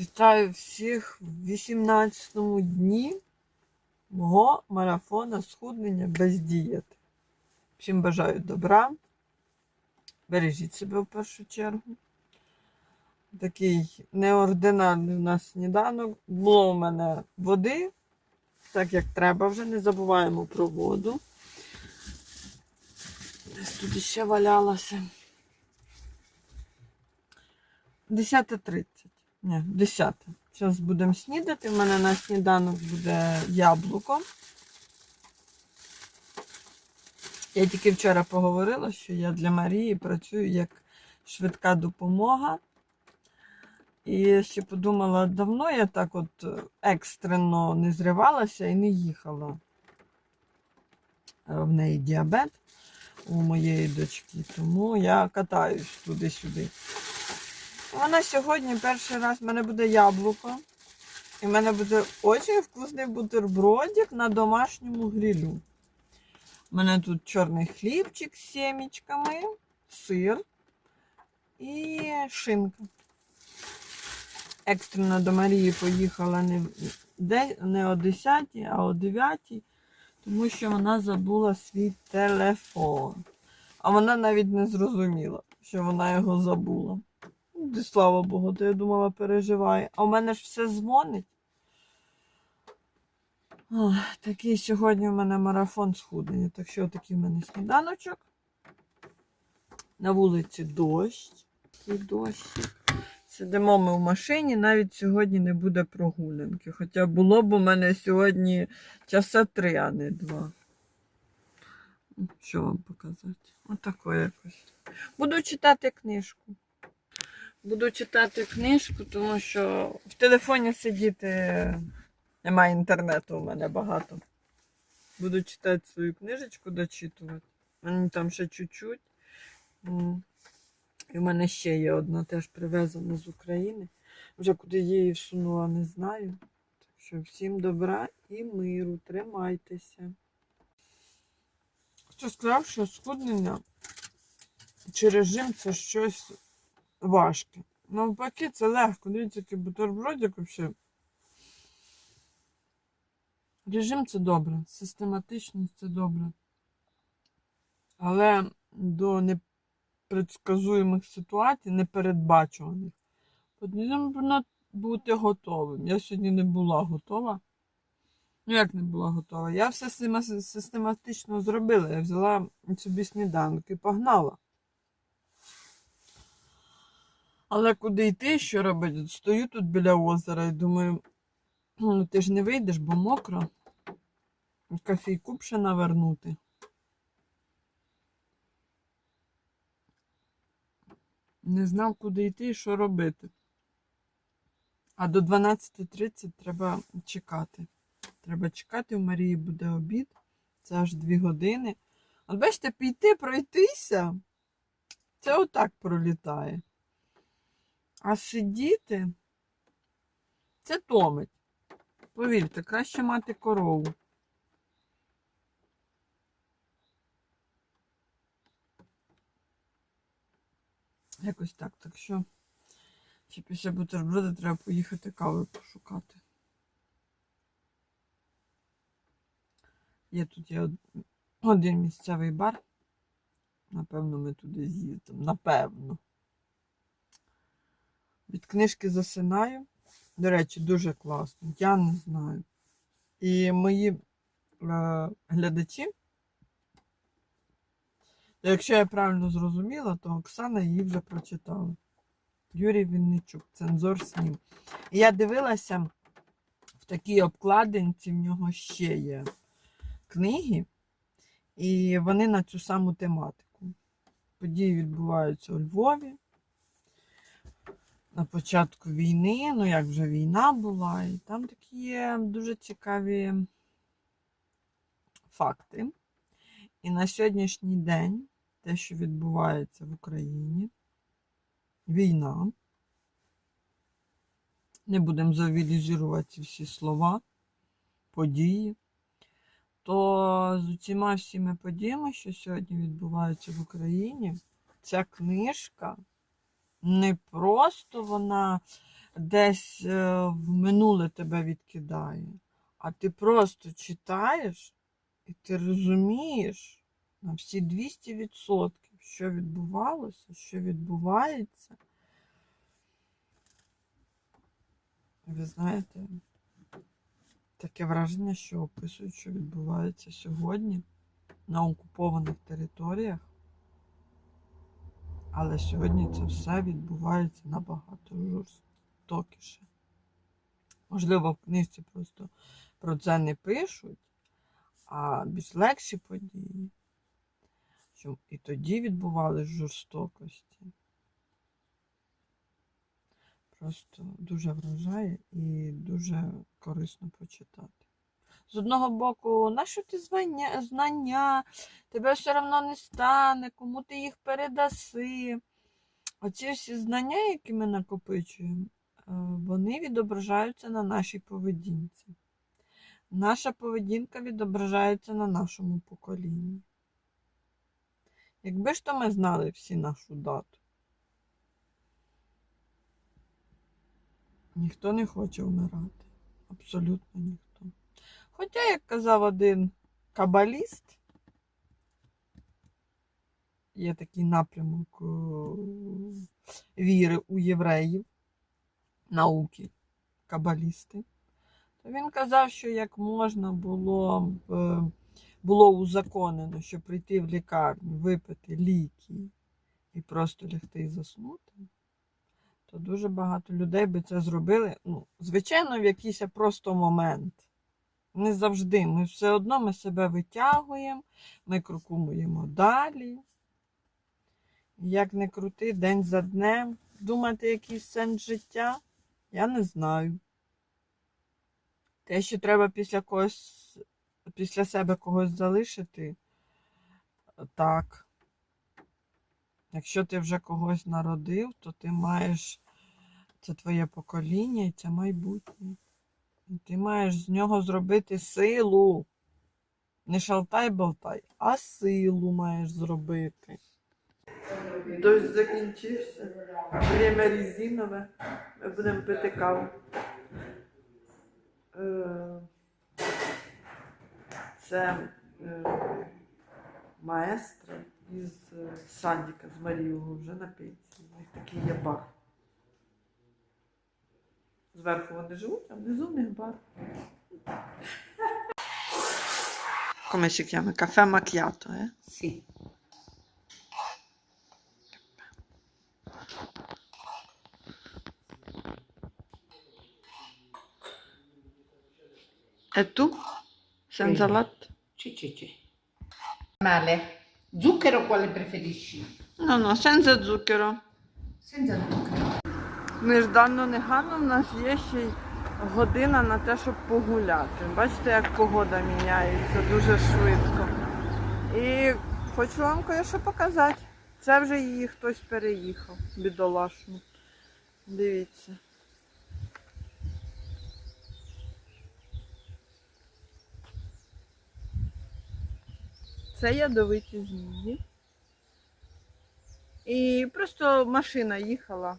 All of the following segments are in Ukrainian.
Вітаю всіх в 18-му дні мого марафона схуднення без дієти. Всім бажаю добра. Бережіть себе в першу чергу. Такий неординарний у нас сніданок. Було у мене води, так як треба вже, не забуваємо про воду. Десь тут ще валялося. 10.30. Ні, 10. Зараз будемо снідати. У мене на сніданок буде яблуко. Я тільки вчора поговорила, що я для Марії працюю як швидка допомога. І ще подумала, давно я так от екстрено не зривалася і не їхала. Е, В неї діабет у моєї дочки, тому я катаюсь туди-сюди. Вона сьогодні перший раз в мене буде яблуко. І в мене буде дуже вкусний бутербродик на домашньому грилю. У мене тут чорний хлібчик з сімечками, сир і шинка. Екстрено до Марії поїхала не, не о 10, а о 9, тому що вона забула свій телефон. А вона навіть не зрозуміла, що вона його забула. Ну, слава Богу, то я думала, переживає. А в мене ж все дзвонить. Ох, такий сьогодні в мене марафон схуднення. Так що такий в мене сніданочок. На вулиці дощ. Такий дощик. Сидимо ми в машині, навіть сьогодні не буде прогулянки. Хоча було б у мене сьогодні часа три, а не два. Що вам показати? Отако якось. Буду читати книжку. Буду читати книжку, тому що в телефоні сидіти немає інтернету у мене багато. Буду читати свою книжечку, дочитувати. Мені там ще чуть-чуть. І в мене ще є одна теж привезена з України. Вже куди її всунула, не знаю. Так що всім добра і миру. Тримайтеся. Хто сказав, що схуднення чи режим це щось важке. Навпаки, це легко. Дивіться, який бутербродик взагалі. Режим це добре, систематичність це добре. Але до непредсказуємих ситуацій, непередбачуваних, потрібно бути готовим. Я сьогодні не була готова. Ну, як не була готова? Я все систематично зробила. Я взяла собі сніданок і погнала. Але куди йти, що робити? Стою тут біля озера і думаю, ну ти ж не вийдеш, бо мокро. Кофійку б ще навернути. Не знав, куди йти і що робити. А до 12.30 треба чекати. Треба чекати, у Марії буде обід. Це аж 2 години. От бачите, піти, пройтися. Це отак пролітає. А сидіти це томить. Повірте, краще мати корову. Якось так. Так що ще після бутерброда треба поїхати кави пошукати. Є тут є один місцевий бар. Напевно, ми туди з'їздимо. Напевно. Від книжки засинаю. До речі, дуже класно. Я не знаю. І мої е, глядачі, якщо я правильно зрозуміла, то Оксана її вже прочитала. Юрій Вінничук, цензор снів. І я дивилася в такій обкладинці, в нього ще є книги, і вони на цю саму тематику. Події відбуваються у Львові на початку війни, ну як вже війна була, і там такі дуже цікаві факти. І на сьогоднішній день те, що відбувається в Україні, війна. Не будемо завілізувати всі слова, події. То з усіма всіми подіями, що сьогодні відбуваються в Україні, ця книжка не просто вона десь е, в минуле тебе відкидає. А ти просто читаєш і ти розумієш на всі 200%, що відбувалося, що відбувається. Ви знаєте, таке враження, що описують, що відбувається сьогодні на окупованих територіях. Але сьогодні це все відбувається набагато жорстокіше. Можливо, в книжці просто про це не пишуть, а більш легші події. Що і тоді відбувались жорстокості. Просто дуже вражає і дуже корисно почитати. З одного боку, нащо ти звання, знання, тебе все одно не стане, кому ти їх передаси. Оці всі знання, які ми накопичуємо, е, вони відображаються на нашій поведінці. Наша поведінка відображається на нашому поколінні. Якби ж то ми знали всі нашу дату. Ніхто не хоче вмирати. Абсолютно ніхто. Хоча, як казав один кабаліст, є такий напрямок е, віри у євреїв, науки, кабалісти, то він казав, що як можна було е, було узаконено, що прийти в лікарню, випити ліки і просто лягти і заснути, то дуже багато людей би це зробили. Ну, звичайно, в якийсь просто момент. Не завжди. Ми все одно ми себе витягуємо, ми крокуємо далі. Як не крути, день за днем, думати якийсь сенс життя, я не знаю. Те, що треба після когось, після себе когось залишити, так. Якщо ти вже когось народив, то ти маєш це твоє покоління і це майбутнє. Ти маєш з нього зробити силу. Не шалтай-болтай, а силу маєш зробити. Дощ закінчився. Время резинове. Ми будемо пити каву. Е, Це е, маестро із е, садика з Марією вже на пенсії. У них такий є бар. Зверху вони живуть, а внизу в них бар. Come si chiama? Caffè macchiato, eh? Sì. E tu? Senza Sì. latte? Sì, sì, sì. Male. Zucchero quale preferisci? No, no, senza zucchero. Senza zucchero. Нежданно негано в нас є ще й година на те, щоб погуляти. Бачите, як погода міняється дуже швидко. І хочу вам кое-що показати. Це вже її хтось переїхав, бідолашну. Дивіться. Це ядовиті змії. І просто машина їхала.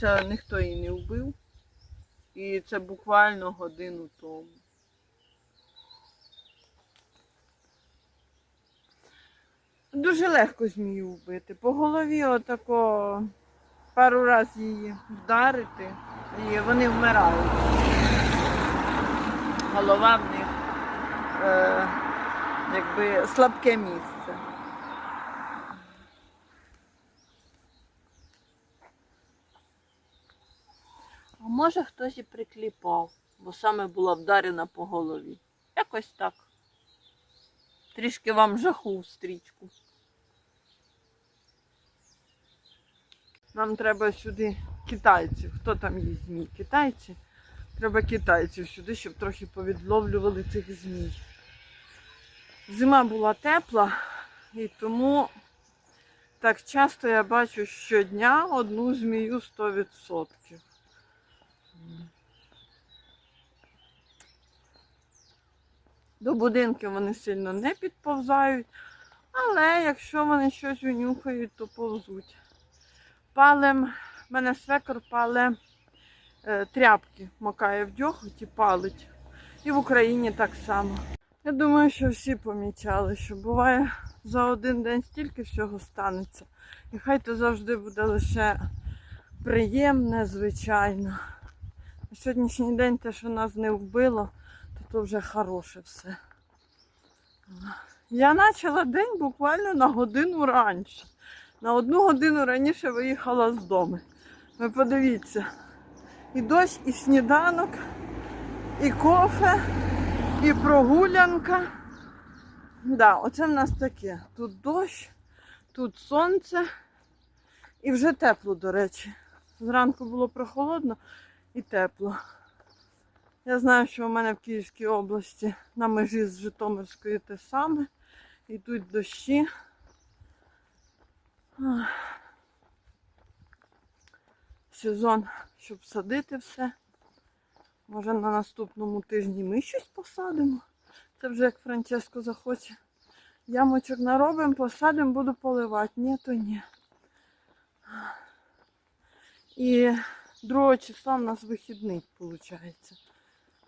Це ніхто її не вбив. І це буквально годину тому. Дуже легко змію вбити. По голові отако пару разів її вдарити, і вони вмирають. Голова в них е, якби слабке місце. А може хтось і прикліпав, бо саме була вдарена по голові. Якось так. Трішки вам жаху в стрічку. Нам треба сюди китайців. Хто там є змій? Китайці? Треба китайців сюди, щоб трохи повідловлювали цих змій. Зима була тепла, і тому так часто я бачу щодня одну змію 100%. До будинків вони сильно не підповзають, але якщо вони щось унюхають, то повзуть. Палем, в мене свекор пале е, тряпки макає в дьоготь і палить. І в Україні так само. Я думаю, що всі помічали, що буває за один день стільки всього станеться. І хай то завжди буде лише приємне, звичайно. Сьогоднішній день те, що нас не вбило, то то вже хороше все. Я почала день буквально на годину раніше. На одну годину раніше виїхала з дому. Ви подивіться, і дощ, і сніданок, і кофе, і прогулянка. Да, оце в нас таке. Тут дощ, тут сонце і вже тепло, до речі. Зранку було прохолодно і тепло. Я знаю, що у мене в Київській області на межі з Житомирською те саме. Йдуть дощі. Сезон, щоб садити все. Може на наступному тижні ми щось посадимо. Це вже як Франческо захоче. Ямочок наробимо, посадимо, буду поливати. Ні, то ні. І 2 числа в нас вихідний, виходить.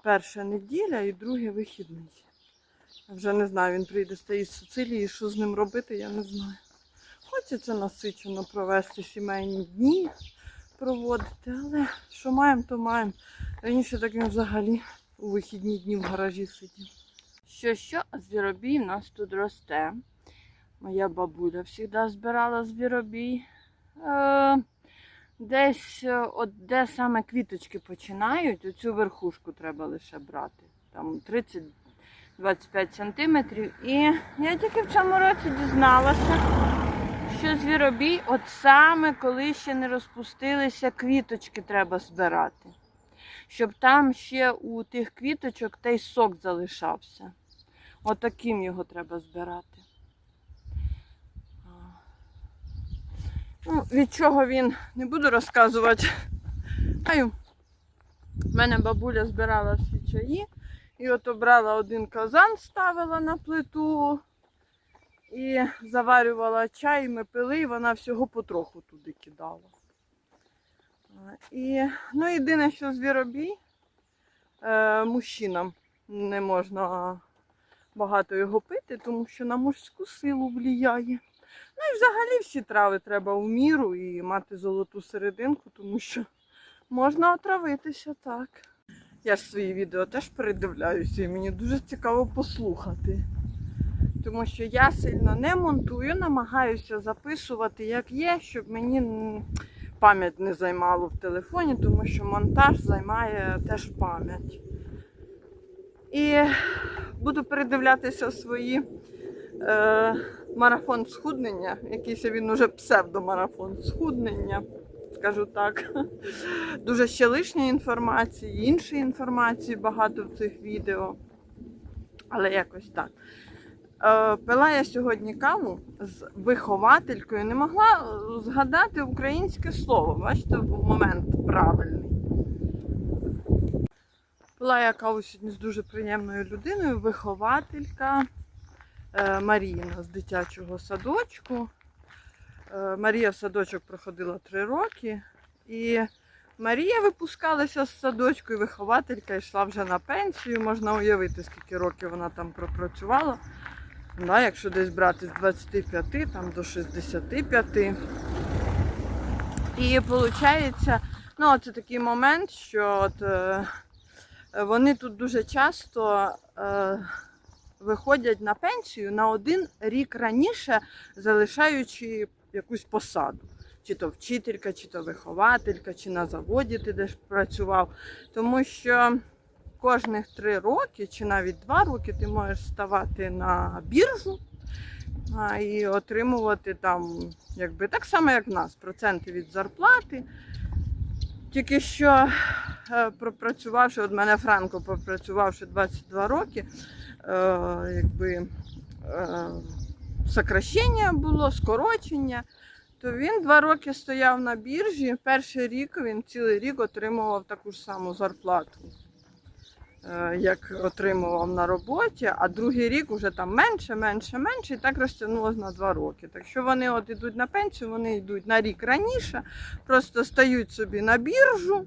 Перша неділя і другий вихідний. Вже не знаю, він прийде з тієї Сицилії, що з ним робити, я не знаю. Хочеться насичено провести сімейні дні, проводити, але що маємо, то маємо. Раніше так він взагалі у вихідні дні в гаражі сидів. Що, що, звіробій в нас тут росте. Моя бабуля завжди збирала звіробій. Е, десь, е, от де саме квіточки починають, оцю верхушку треба лише брати. Там 30-25 сантиметрів. І я тільки в цьому році дізналася, що звіробій, от саме коли ще не розпустилися, квіточки треба збирати. Щоб там ще у тих квіточок той сок залишався. Отаким його треба збирати. Ну, від чого він не буду розказувати. В мене бабуля збирала всі чаї. І от обрала один казан, ставила на плиту і заварювала чай, ми пили, і вона всього потроху туди кидала. І, ну, єдине, що звіробій, е, мужчинам не можна багато його пити, тому що на мужську силу влияє. Ну і взагалі всі трави треба у міру і мати золоту серединку, тому що можна отравитися так. Я ж свої відео теж передивляюся і мені дуже цікаво послухати. Тому що я сильно не монтую, намагаюся записувати як є, щоб мені пам'ять не займало в телефоні, тому що монтаж займає теж пам'ять. І буду передивлятися свої е, марафон схуднення. Якийсь він уже псевдомарафон схуднення, скажу так. Дуже ще лишньої інформації, іншої інформації багато в цих відео. Але якось так. Е, Пила я сьогодні каву з вихователькою, не могла згадати українське слово. Бачите, момент правильний. Пила я каву сьогодні з дуже приємною людиною, вихователька Маріна з дитячого садочку. Е, Марія в садочок проходила три роки. І Марія випускалася з садочку, і вихователька йшла вже на пенсію. Можна уявити, скільки років вона там пропрацювала. Да, якщо десь брати з 25 там, до 65. І виходить, ну, це такий момент, що от, е, вони тут дуже часто е, виходять на пенсію на один рік раніше, залишаючи якусь посаду. Чи то вчителька, чи то вихователька, чи на заводі ти десь працював. Тому що кожних три роки, чи навіть два роки, ти можеш ставати на біржу і отримувати там, якби так само, як в нас, проценти від зарплати. Тільки що е, пропрацювавши, от мене Франко пропрацювавши 22 роки, якби е, сокращення було, скорочення, то він два роки стояв на біржі. Перший рік він цілий рік отримував таку ж саму зарплату, е, як отримував на роботі, а другий рік вже там менше, менше, менше, і так розтягнулося на два роки. Так що вони от йдуть на пенсію, вони йдуть на рік раніше, просто стають собі на біржу.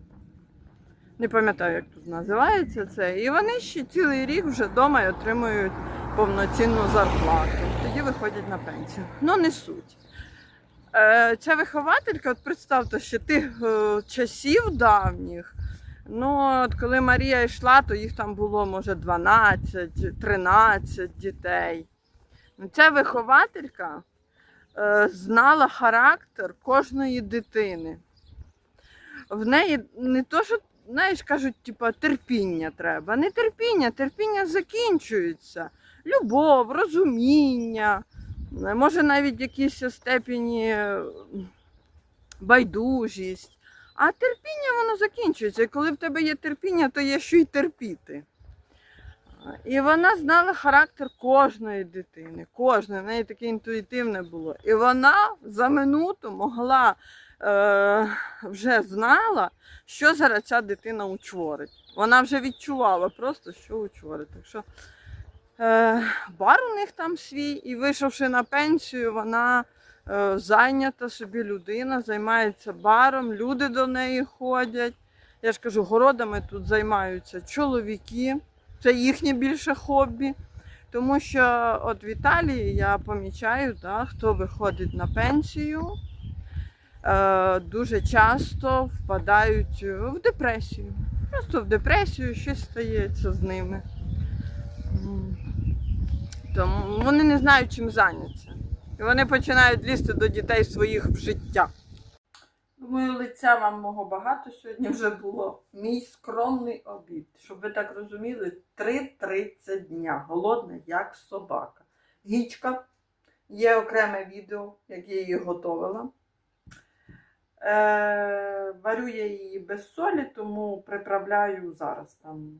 Не пам'ятаю, як тут називається це. І вони ще цілий рік вже вдома отримують повноцінну зарплату. Тоді виходять на пенсію. Ну, не суть. Е, ця вихователька, от представте, ще тих е, часів давніх. Ну, от коли Марія йшла, то їх там було, може, 12, 13 дітей. Ну, Ця вихователька е, знала характер кожної дитини. В неї не то, що, знаєш, кажуть, типа, терпіння треба. Не терпіння, терпіння закінчується. Любов, розуміння, е, може навіть в якійсь степені е, байдужість. А терпіння воно закінчується. І коли в тебе є терпіння, то є що й терпіти. І вона знала характер кожної дитини, кожної, в неї таке інтуїтивне було. І вона за минуту могла вже знала, що зараз ця дитина учворить. Вона вже відчувала просто, що учворить. Так що е, бар у них там свій, і вийшовши на пенсію, вона е, зайнята собі людина, займається баром, люди до неї ходять. Я ж кажу, городами тут займаються чоловіки, це їхнє більше хобі. Тому що от в Італії я помічаю, да, хто виходить на пенсію, е, дуже часто впадають в депресію. Просто в депресію щось стається з ними. Тому вони не знають, чим зайнятися. І вони починають лізти до дітей своїх в життя. Думаю, лиця вам мого багато сьогодні вже було. Мій скромний обід. Щоб ви так розуміли, 3.30 дня. Голодна, як собака. Гічка. Є окреме відео, як я її готувала. Е, варю я її без солі, тому приправляю зараз там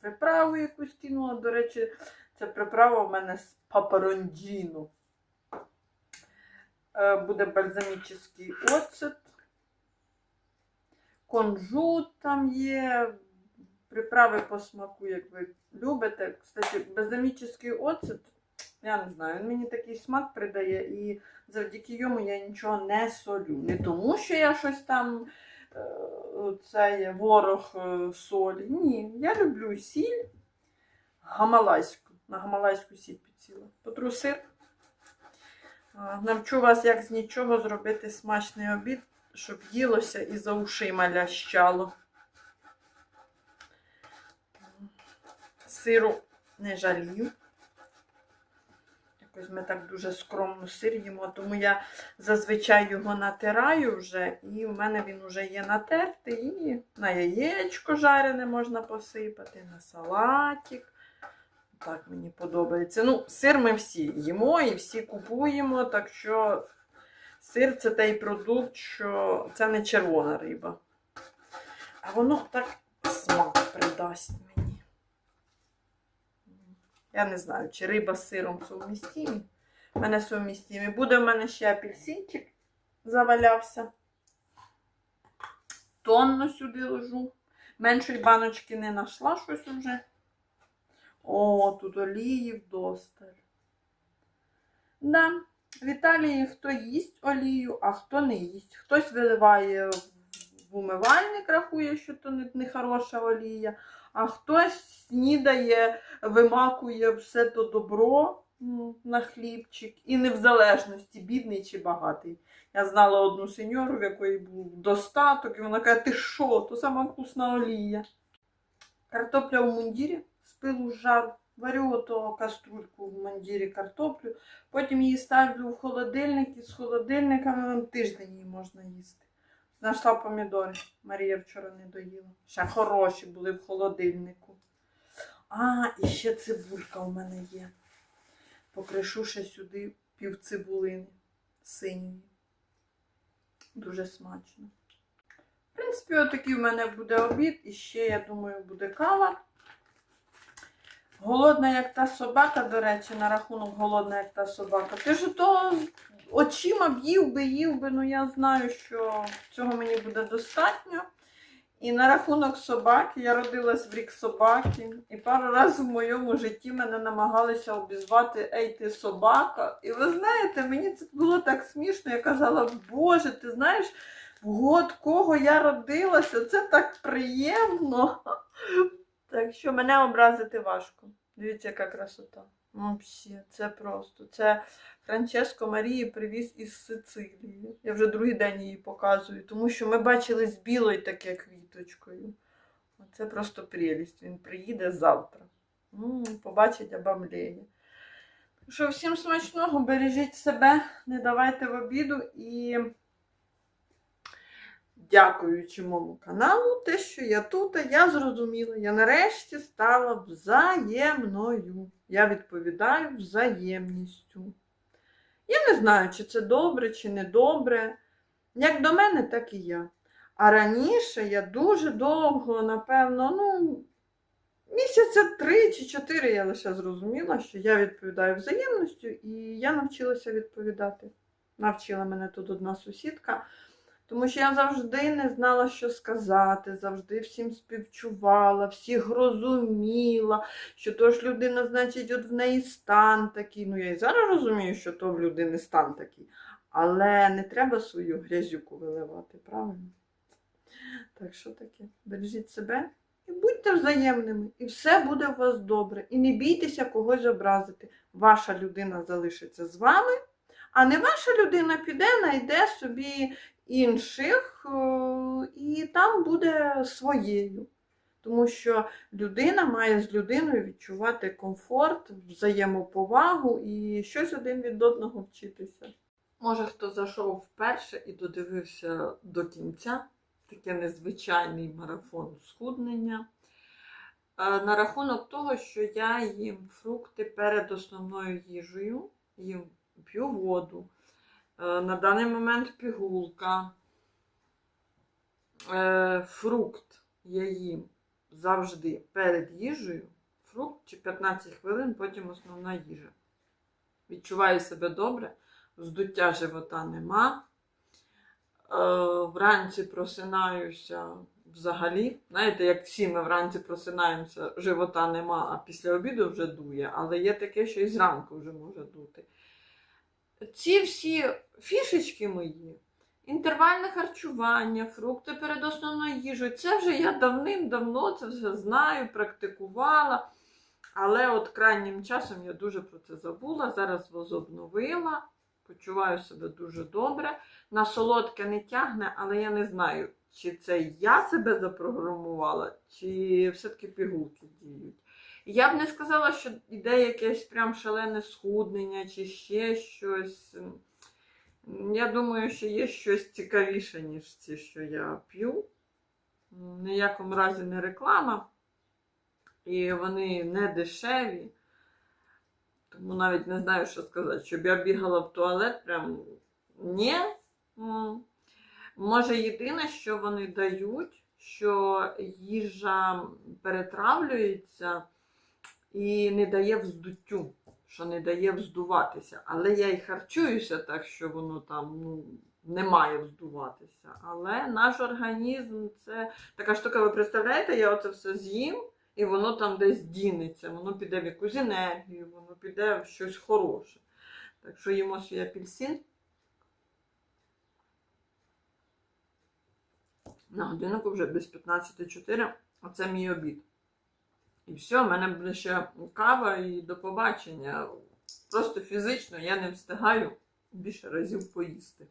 приправу якусь кинула. До речі, ця приправа в мене з папаронджіно. Е, буде бальзамічний оцет. Конжут там є, приправи по смаку, як ви любите. Кстати, бальзамічний оцет, я не знаю, він мені такий смак придає, і завдяки йому я нічого не солю. Не тому, що я щось там е, це є ворог е, солі. Ні, я люблю сіль гамалайську. На гамалайську сіль підсіла. Потру сир. Навчу вас, як з нічого зробити смачний обід, щоб їлося і за ушима лящало. Сиру не жалію. Якось ми так дуже скромно сир їмо, тому я зазвичай його натираю вже, і в мене він вже є натертий. І на яєчко жарене можна посипати, на салатик. Так мені подобається. Ну, сир ми всі їмо і всі купуємо, так що сир це той продукт, що це не червона риба. А воно так смак придасть. Я не знаю, чи риба з сиром сумістімі. У мене сумістімі. Буде в мене ще апельсинчик завалявся. Тонно сюди ложу. Меншої баночки не знайшла щось уже. О, тут олії вдосталь. Да, в Італії хто їсть олію, а хто не їсть. Хтось виливає в умивальник, рахує, що то не, не хороша олія, а хтось снідає, вимакує все то добро на хлібчик. І не в залежності, бідний чи багатий. Я знала одну сеньору, в якої був достаток, і вона каже, ти що, то сама вкусна олія. Картопля в мундірі з пилу жару. Варю ото каструльку в мундірі картоплю, потім її ставлю в холодильник і з холодильника ну, тиждень її можна їсти. Знайшла помідори. Марія вчора не доїла. Ще хороші були в холодильнику. А, і ще цибулька у мене є. Покришу ще сюди пів цибулини синьої. Дуже смачно. В принципі, отакий у мене буде обід. І ще, я думаю, буде кава. Голодна, як та собака, до речі, на рахунок голодна, як та собака. Ти ж то очима б їв би, їв би, ну я знаю, що цього мені буде достатньо. І на рахунок собаки, я родилась в рік собаки, і пару разів в моєму житті мене намагалися обізвати Ей, ти собака. І ви знаєте, мені це було так смішно. Я казала, Боже, ти знаєш, год, кого я родилася. Це так приємно. Так що мене образити важко. Дивіться, яка красота. Взагалі, це просто. Це Франческо Марії привіз із Сицилії. Я вже другий день її показую, тому що ми бачили з білою таке квіточкою. Це просто прелість. Він приїде завтра. М, Побачить обамлення. Що всім смачного, бережіть себе, не давайте в обіду і дякуючи моєму каналу, те, що я тут, я зрозуміла, я нарешті стала взаємною. Я відповідаю взаємністю. Я не знаю, чи це добре, чи не добре. Як до мене, так і я. А раніше я дуже довго, напевно, ну, місяця три чи чотири я лише зрозуміла, що я відповідаю взаємністю, і я навчилася відповідати. Навчила мене тут одна сусідка. Тому що я завжди не знала, що сказати, завжди всім співчувала, всіх розуміла, що то ж людина, значить, от в неї стан такий. Ну, я і зараз розумію, що то в людини стан такий. Але не треба свою грязюку виливати, правильно? Так що таке? Бережіть себе і будьте взаємними, і все буде у вас добре. І не бійтеся когось образити. Ваша людина залишиться з вами, а не ваша людина піде, знайде собі інших, е, і там буде своєю. Тому що людина має з людиною відчувати комфорт, взаємоповагу і щось один від одного вчитися. Може, хто зайшов вперше і додивився до кінця таке незвичайний марафон схуднення. Е, На рахунок того, що я їм фрукти перед основною їжею, їм п'ю воду. Е, На даний момент пігулка, Е, фрукт я їм завжди перед їжею. Фрукт чи 15 хвилин, потім основна їжа. Відчуваю себе добре, здуття живота нема. Е, Вранці просинаюся взагалі. Знаєте, як всі ми вранці просинаємося, живота нема, а після обіду вже дує, але є таке, що і зранку вже може дути. Ці всі фішечки мої, інтервальне харчування, фрукти перед основною їжею, це вже я давним-давно це вже знаю, практикувала. Але от крайнім часом я дуже про це забула. Зараз возобновила, почуваю себе дуже добре. На солодке не тягне, але я не знаю, чи це я себе запрограмувала, чи все-таки пігулки діють. Я б не сказала, що йде якесь прям шалене схуднення чи ще щось. Я думаю, що є щось цікавіше, ніж ці, що я п'ю. Ніякому разі не реклама. І вони не дешеві. Тому навіть не знаю, що сказати, щоб я бігала в туалет, прям ні. Може, єдине, що вони дають, що їжа перетравлюється і не дає вздуттю, що не дає вздуватися. Але я і харчуюся так, що воно там ну, не має вздуватися. Але наш організм це така штука, ви представляєте, я оце все з'їм. І воно там десь дінеться, воно піде в якусь енергію, воно піде в щось хороше. Так що їмо свій апельсин. На годиннику вже без 15.04, а це мій обід. І все, в мене буде ще кава і до побачення. Просто фізично я не встигаю більше разів поїсти.